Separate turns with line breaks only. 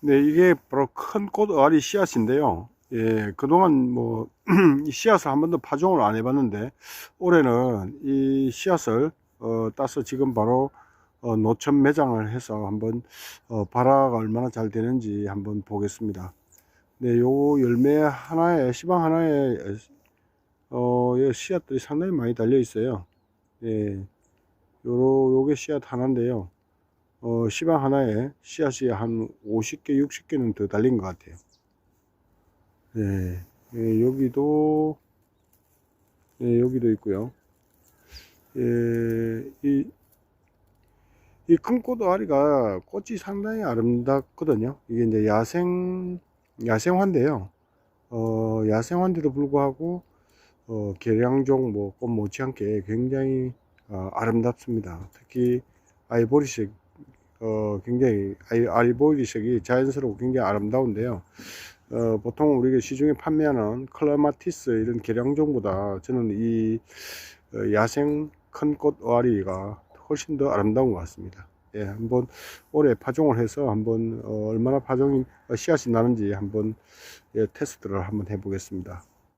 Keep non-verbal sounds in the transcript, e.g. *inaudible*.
네, 이게 바로 큰 꽃알이 씨앗인데요. 예, 그동안 뭐, *clears throat* 이 씨앗을 한 번도 파종을 안 해봤는데, 올해는 이 씨앗을, 어, 따서 지금 바로, 어, 노천 매장을 해서 한번, 어, 발화가 얼마나 잘 되는지 한번 보겠습니다. 네, 요 열매 하나에, 시방 하나에, 어, 이 씨앗들이 상당히 많이 달려 있어요. 예, 요로, 요게 씨앗 하나인데요. 어, 시방 하나에 씨앗이 한 50개, 60개는 더 달린 것 같아요. 네, 예, 여기도, 예, 여기도 있고요. 예, 이, 이 큰꽃 아리가 꽃이 상당히 아름답거든요. 이게 이제 야생, 야생화인데요. 어, 야생화인데도 불구하고, 어, 계량종, 뭐, 꽃 못지않게 굉장히, 어, 아름답습니다. 특히, 아이보리색, 어, 굉장히, 아이, 아이보리색이 자연스럽고 굉장히 아름다운데요. 어, 보통 우리가 시중에 판매하는 클라마티스 이런 계량종보다 저는 이 어, 야생 큰꽃 어아리가 훨씬 더 아름다운 것 같습니다. 예, 한번 올해 파종을 해서 한번 어, 얼마나 파종이 어, 씨앗이 나는지 한번 예, 테스트를 한번 해보겠습니다.